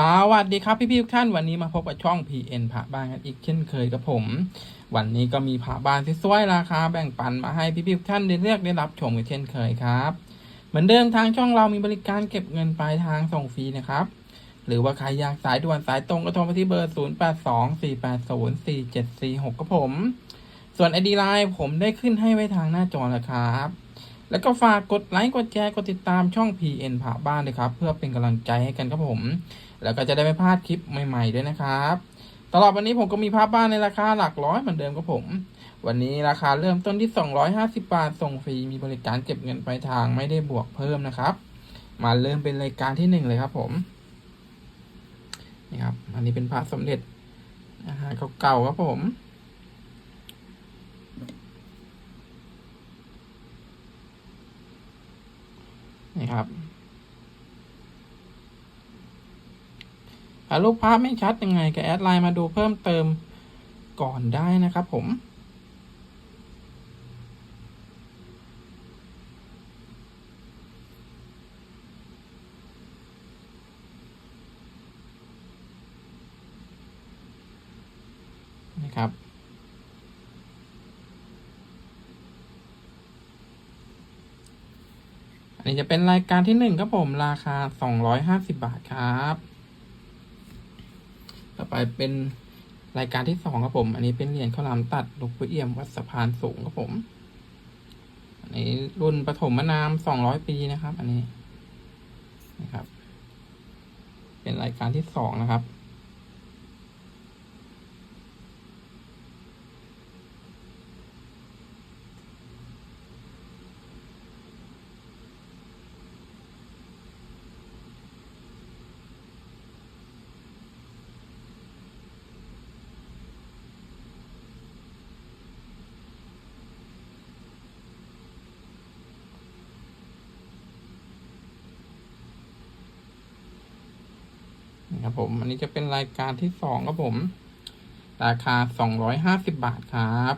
สวัสดีครับพี่ๆทุกท่านวันนี้มาพบกับช่อง PN ผาบ้านกันอีกเช่นเคยกับผม วันนี้ก็มีผาบ้านที่สวยราคาแบ่งปันมาให้พี่ๆทุกท่านได้เลือกได้รับชมกันเช่นเคยครับ เหมือนเดิมทางช่องเรามีบริการเก็บเงินปลายทางส่งฟรีนะครับ หรือว่าใครอยากสายด่วนสายตรงก็โทรมาที่เบอร์ 0 8 2 4 8 0 4 7 4 6กับผม ส่วน ID Line ผมได้ขึ้นให้ไว้ทางหน้าจอแล้วครับแล้วก็ฝากกดไลค์กดแชร์กดติดตามช่อง PN ผาบ้านเลยครับ เพื่อเป็นกำลังใจให้กันครับผม แล้วก็จะได้ไม่พลาดคลิปใหม่ ๆ ด้วยนะครับตลอดวันนี้ผมก็มีภาพบ้านในราคาหลักร้อยเหมือนเดิมครับผม วันนี้ราคาเริ่มต้นที่ 250 บาท ส่งฟรี มีบริการเก็บเงินปลายทางไม่ได้บวกเพิ่มนะครับ มาเริ่มเป็นรายการที่หนึ่งเลยครับผม นี่ครับ อันนี้เป็นพระสมเด็จนะฮะเก่าๆครับผมนี่ครับถ้า รูปภาพไม่ชัดยังไงก็แอดไลน์มาดูเพิ่มเติมก่อนได้นะครับผมนะครับ อันนี้จะเป็นรายการที่หนึ่งครับผม ราคาสองร้อยห้าสิบาทครับ ไปเป็นรายการที่สองครับผม อันนี้เป็นเหรียญข้าวหลามตัดลวงปู่เอี่ยมวัดสะพานสูงครับผม อันนี้รุ่นปฐมมะนามสองร้อยปีนะครับ อันนี้นะครับ เป็นรายการที่สองนะครับ ครับผม อันนี้จะเป็นรายการที่สองครับผม ราคาสองร้อยห้าสิบบาทครับ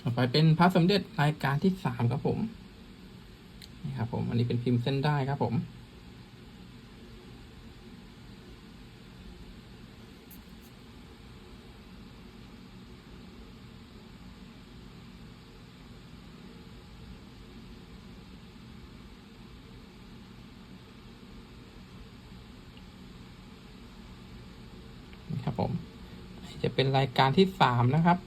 ต่อไปเป็นพระสมเด็จรายการที่สามครับผมนี่ครับผม อันนี้เป็นพิมพ์เส้นได้ครับผม นี่ครับผมอันนี้ จะเป็นรายการที่สามนะครับ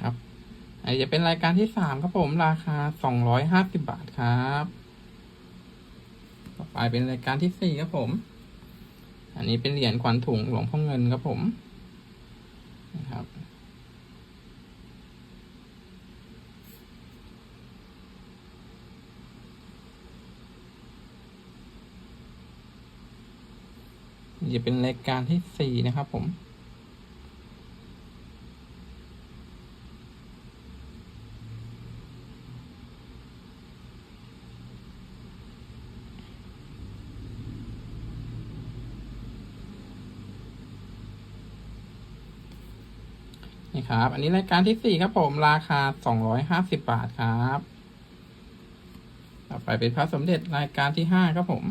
ครับอันนี้จะเป็นรายการที่สามครับผมราคาสองร้อยห้าสิบบาทครับ ต่อไปเป็นรายการที่สี่ครับผม อันนี้เป็นเหรียญขวัญถุงหลวงพ่อเงินครับผม นะครับ นี่ จะเป็นรายการที่สี่นะครับผม นี่ครับ อันนี้รายการที่สี่ครับผม ราคาสองร้อยห้าสิบบาทครับ ต่อไปเป็นพระสมเด็จรายการที่ห้าครับผม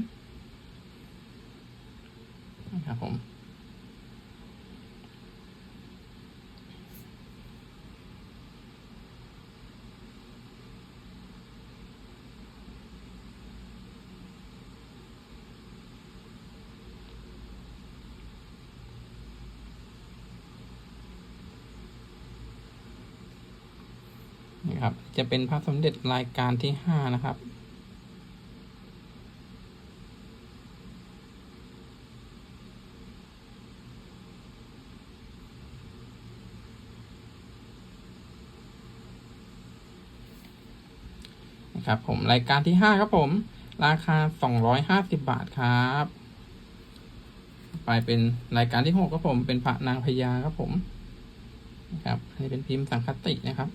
นะครับผม ครับ จะเป็นพระสมเด็จรายการที่ห้านะครับ นะครับผมรายการที่ห้าครับผม ราคาสองร้อยห้าสิบบาทครับ ไปเป็นรายการที่หกครับผม เป็นพระนางพญาครับผมนะครับอันนี้เป็นพิมพ์สังคตินะครับ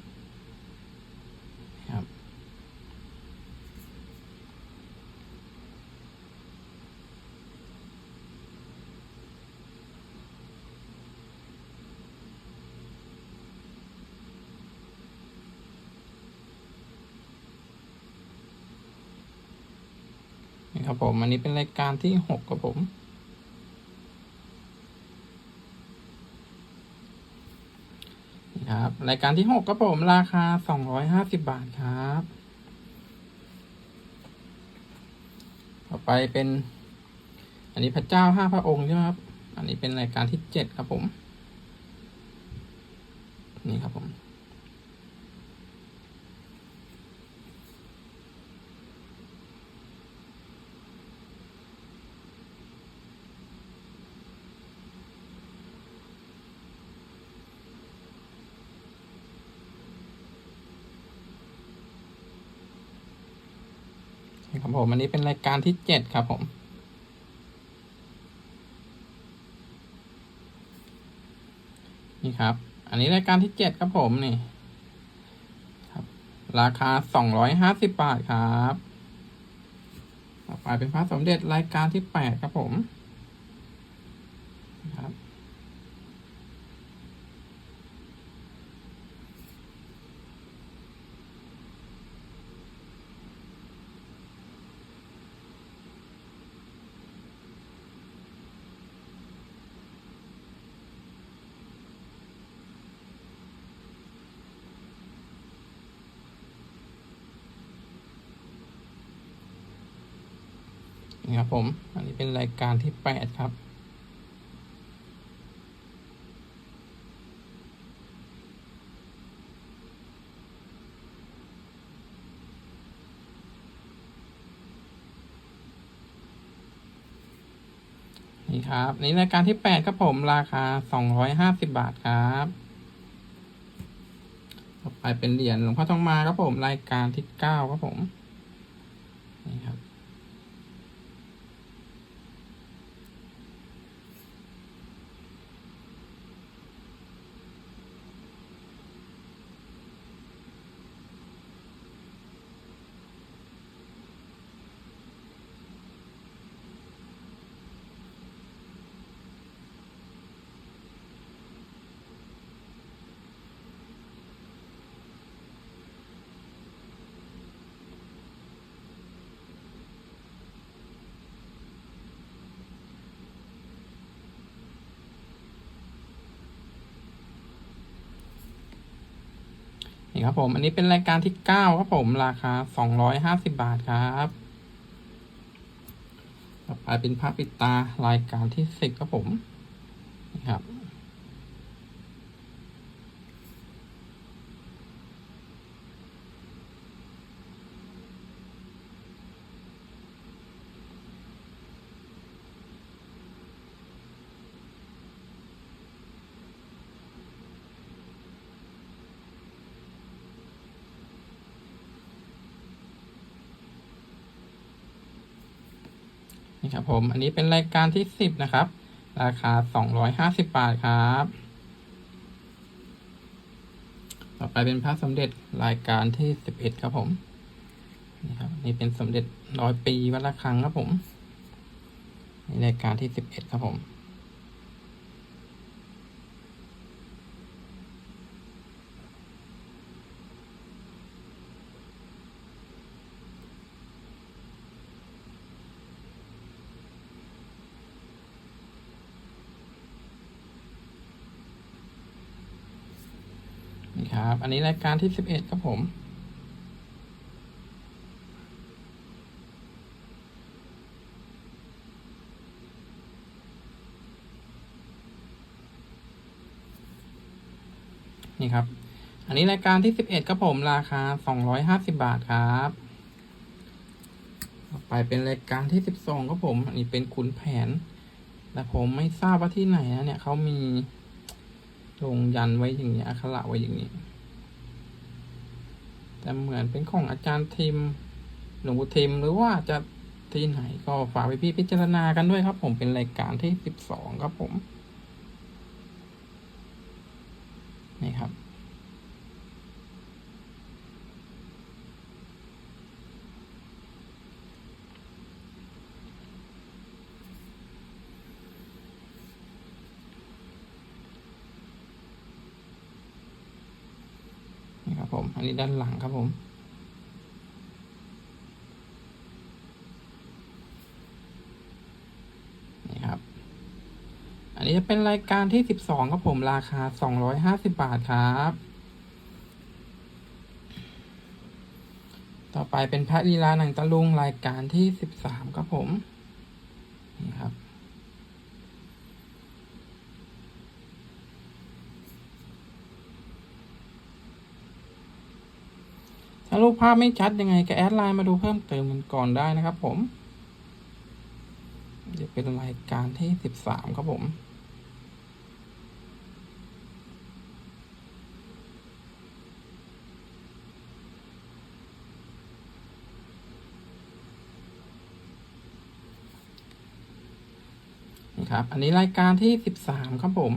น ครับผม อันนี้เป็นรายการที่หกครับผมนะครับ รายการที่หกครับผม ราคาสองร้อยห้าสิบบาทครับ ต่อไปเป็น อันนี้พระเจ้าห้าพระองค์ใช่ไหมครับ อันนี้เป็นรายการที่เจ็ดครับผม นี่ครับผม ผมอันนี้เป็นรายการที่เจ็ดครับผมนี่ครับ อันนี้รายการที่เจ็ดครับผมนี่ครับ ราคาสองร้อยห้าสิบบาทครับต่อไปเป็นพระสมเด็จรายการที่แปดครับผมครับ นี่ครับผม อันนี้เป็นรายการที่แปดครับ นี่ครับนี่รายการที่แปดครับผมราคาสองร้อยห้าสิบบาทครับ ต่อไปเป็นเหรียญหลวงพ่อทองมาครับผมรายการที่เก้าครับผม นี่ครับ นี่ ครับผม อันนี้เป็นรายการที่เก้าครับผม ราคาสองร้อยห้าสิบบาทครับต่อไปเป็นพระปิดตารายการที่สิบครับผม นี่ครับ นี่ครับผมอันนี้เป็นรายการที่สิบนะครับ ราคาสองร้อยห้าสิบบาทครับ ต่อไปเป็นพระสมเด็จรายการที่สิบเอ็ดครับผมนี่ครับนี่เป็นสมเด็จร้อยปีวัดระฆังครับผมนี่รายการที่สิบเอ็ดครับผม นี่ ครับ อันนี้รายการที่สิบเอ็ดครับผม นี่ครับ อันนี้รายการที่สิบเอ็ดครับผมราคาสองร้อยห้าสิบาทครับไปเป็นรายการที่สิบสองครับผม อันนี้เป็นขุนแผน แต่ผมไม่ทราบว่าที่ไหนนะเนี่ยเขามี ลงยันไว้อย่างนี้อักขระไว้อย่างนี้ แต่เหมือนเป็นของอาจารย์ทิม หลวงปู่ทิมหรือว่าจะที่ไหนก็ฝากไปพี่พิจารณากันด้วยครับ ผมเป็นรายการที่สิบสองครับผม นี่ครับ นี้ด้านหลังครับผม นี่ครับ อันนี้จะเป็นรายการที่สิบสองครับผมราคาสองร้อยห้าสิบบาทครับ ต่อไปเป็นพระลีลาหนังตะลุงรายการที่สิบสามครับผม นี่ครับารูปภาพไม่ชัดยังไงก็แอดไลน์มาดูเพิ่มเติมกันก่อนได้นะครับผม เดี๋ยวเป็นรายการที่สิบสามครับผมนี่ครับ อันนี้รายการที่สิบสามครับผม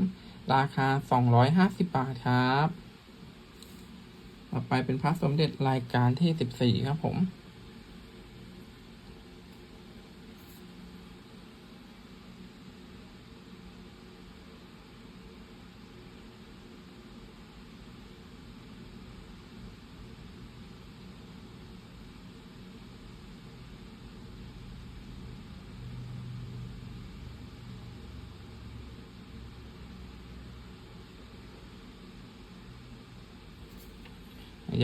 ราคาสองร้อยห้าสิบบาทครับ ต่อไปเป็นพระสมเด็จรายการที่สิบสี่ครับผม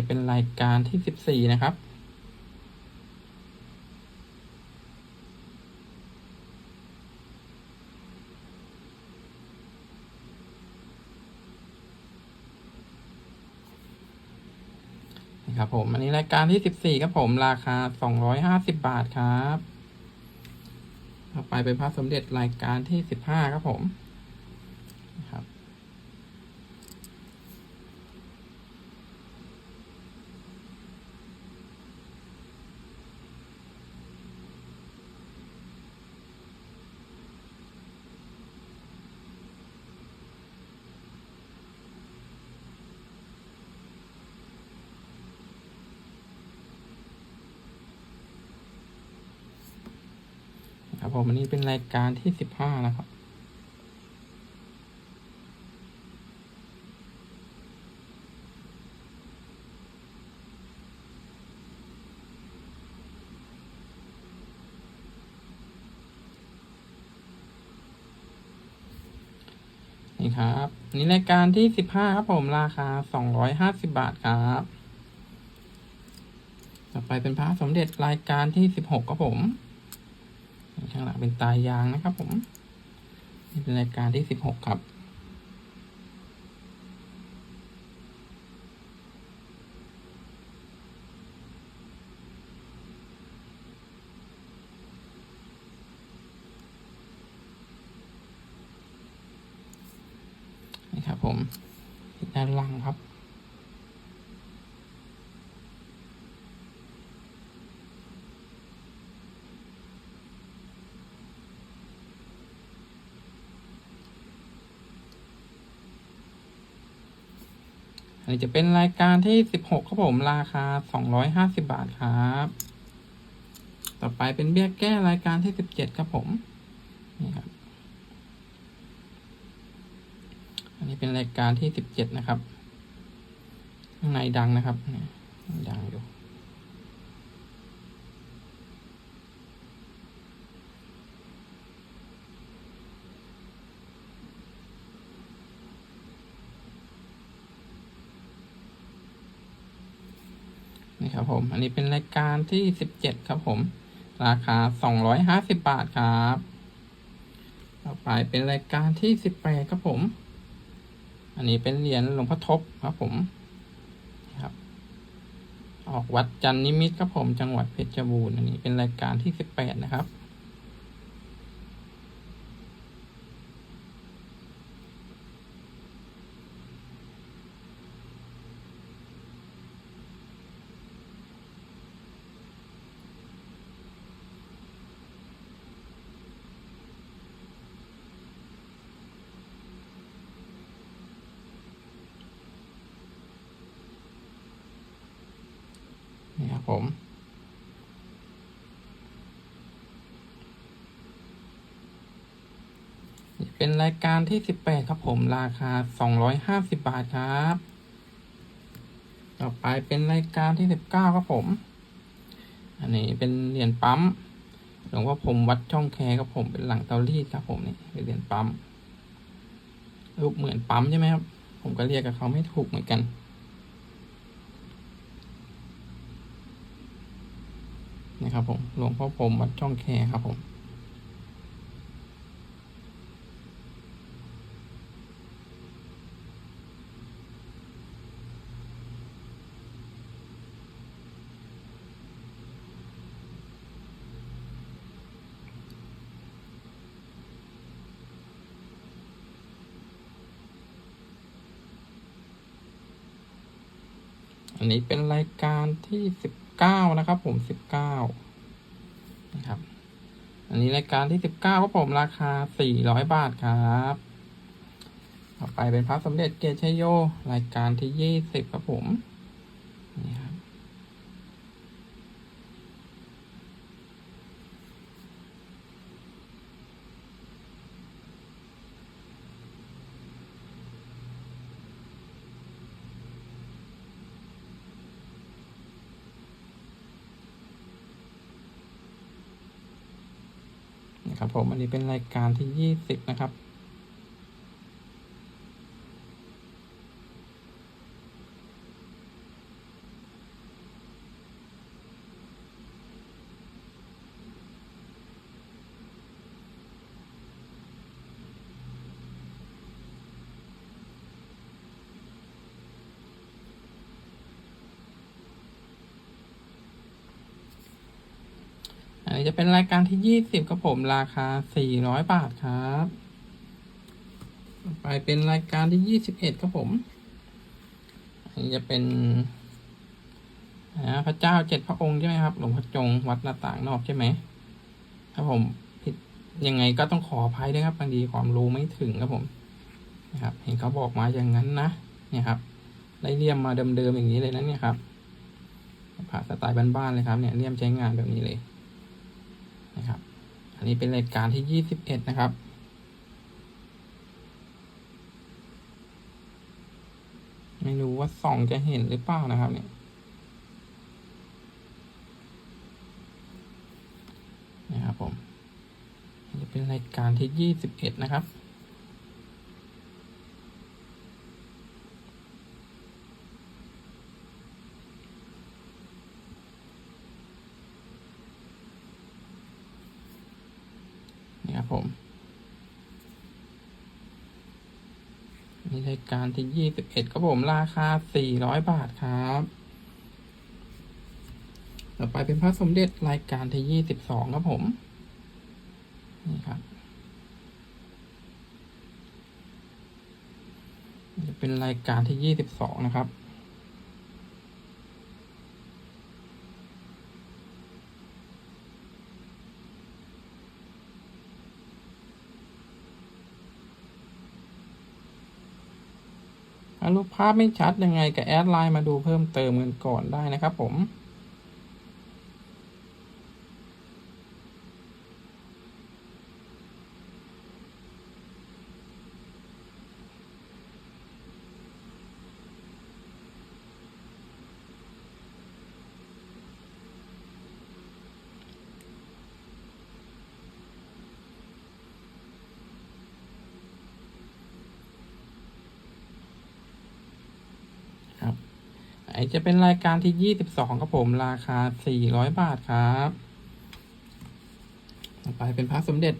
เป็นรายการที่สิบสี่นะครับนี่ครับผม อันนี้รายการที่สิบสี่ครับผม ราคาสองร้อยห้าสิบบาทครับ ต่อไปเป็นพระสมเด็จรายการที่สิบห้าครับผม ผมอันนี้เป็นรายการที่สิบห้านะครับนี่ครับนนี้รายการที่สิบห้าครับผมราคาสองร้อยห้าสิบบาทครับ ต่อไปเป็นพระสมเด็จรายการที่สิบหกครับผม ข้างหลังเป็นตายางนะครับผมนี่เป็นรายการที่สิบหกครับ นี่ครับผมด้านล่างครับ อันนี้ จะเป็นรายการที่สิบหกครับผมราคาสองร้อยห้าสิบาทครับ ต่อไปเป็นเบี้ยแก้รายการที่สิบเจ็ดครับผมนี่ครับอันนี้เป็นรายการที่สิบเจ็ดนะครับข้างในดังนะครับดังอยู่ นี่ ครับผม อันนี้เป็นรายการที่สิบเจ็ดครับผม ราคาสองร้อยห้าสิบบาทครับ ต่อไปเป็นรายการที่สิบแปดครับผม อันนี้เป็นเหรียญหลวงพ่อทบครับผมครับ ออกวัดจันนิมิตรครับผม จังหวัดเพชรบูรณ์ อันนี้เป็นรายการที่สิบแปดนะครับ นี่ครับผม เป็นรายการที่สิบแปดครับผมราคาสองร้อยห้าสิบบาทครับ ต่อไปเป็นรายการที่สิบเก้าครับผม อันนี้เป็นเหรียญปั๊มหลวงพ่อผมวัดช่องแคครับผมเป็นหลังเตารีดครับผมนี่เป็นเหรียญปั๊มรูปเหมือนปั๊มใช่ไหมครับ ผมก็เรียกกับเขาไม่ถูกเหมือนกันนะครับผมหลวงพ่อผมวัดช่องแคครับผม อั นนี้เป็นรายการที่สิบเก้านะครับ ผมสิบเก้านะครับ อันนี้รายการที่สิบเก้าครับผมราคาสี่ร้อยบาทครับ ต่อไปเป็นพระสมเด็จเกชยโย รายการที่ยี่สิบครับผมนี่ครับ นะ ครับผมอันนี้เป็นรายการที่ยี่สิบนะครับ จะเป็นรายการที่ยี่สิบครับผมราคาสี่ร้อยบาทครับ ไปเป็นรายการที่ยี่สิบเอ็ดครับผมอันนี้จะเป็นนะพระเจ้าเจ็ดพระองค์ใช่ไหมครับ หลวงพ่อจงวัดหน้าต่างนอกใช่ไหมถ้าผมผิดยังไงก็ต้องขออภัยด้วยครับบางทีความรู้ไม่ถึงครับผมนะครับ เห็นเขาบอกมาอย่างนั้นนะเนี่ยครับได้เลี่ยมมาเดิมๆอย่างนี้เลยนะเนี่ยครับผ่าสไตล์บ้านๆเลยครับเนี่ยเลี่ยมใช้งานแบบนี้เลย นะครับ อันนี้เป็นรายการที่ยี่สิบเอ็ดนะครับ ไม่รู้ว่าส่องจะเห็นหรือเปล่านะครับเนี่ยนะครับผมจะเป็นรายการที่ยี่สิบเอ็ดนะครับ นี่ครับผม นี่รายการที่ยี่สิบเอ็ดครับผมราคาสี่ร้อยบาทครับ ต่อไปเป็นพระสมเด็จรายการที่ยี่สิบสองครับผม นี่ครับจะเป็นรายการที่ยี่สิบสองนะครับ รูปภาพไม่ชัดยังไงก็แอดไลน์มาดูเพิ่มเติมกันก่อนได้นะครับผม ครับไอ จะเป็นรายการที่ยี่สิบสองครับผมราคาสี่ร้อยบาทครับต่อไปเป็นพระสมเด็จ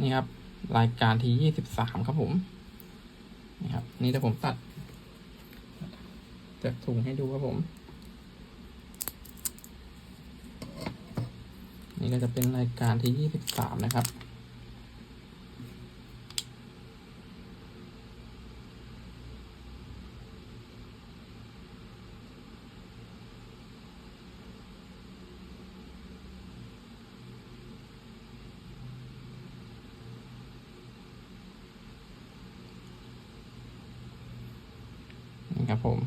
นี่ครับ รายการที่ยี่สิบสามครับผมนี่ครับ นี่ถ้าผมตัดจากถุงให้ดูครับผม นี่ก็จะเป็นรายการที่ยี่สิบสามนะครับ นี่ครับผม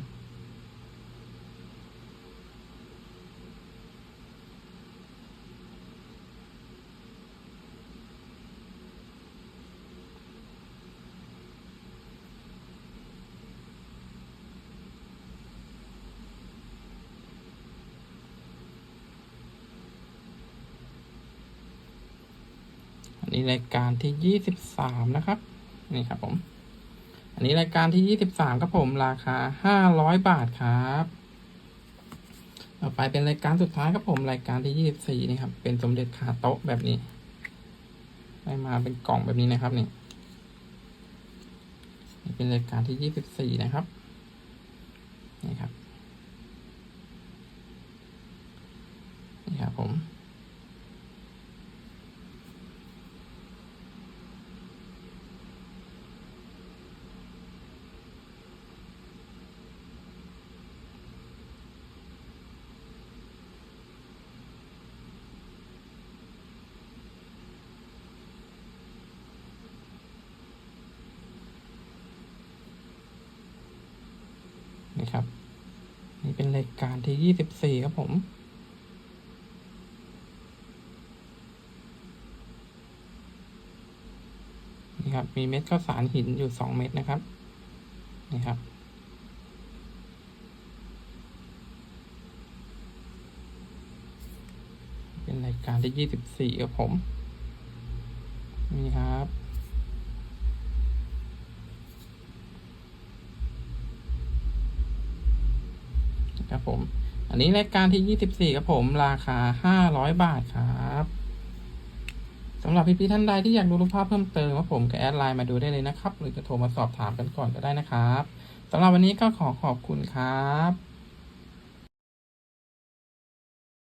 อั นนี้รายการที่ยี่สิบสามนะครับ นี่ครับผม อันนี้รายการที่ยี่สิบสามครับผมราคาห้าร้อยบาทครับ ต่อไปเป็นรายการสุดท้ายครับผมรายการที่ยี่สิบสี่นี่ครับ เป็นสมเด็จคาโต๊ะแบบนี้ ได้มาเป็นกล่องแบบนี้นะครับนี่นี่เป็นรายการที่ยี่สิบสี่นะครับ นี่ครับ นี่ครับผม นี่ครับ นี่เป็นรายการ ที่ยี่สิบสี่ครับผม นี่ครับ มีเม็ดข้าวสารหินอยู่สองเม็ดนะครับ นี่ครับเป็นรายการที่ยี่สิบสี่ครับผม นี่ครับครับผม อันนี้รายการที่24ครับผมราคา500บาทครับสำหรับพี่ๆท่านใดที่อยากดูรูปภาพเพิ่มเติมว่าผมก็แอดไลน์มาดูได้เลยนะครับ หรือจะโทรมาสอบถามกันก่อนก็ได้นะครับสำหรับวันนี้ก็ขอขอบคุณครับ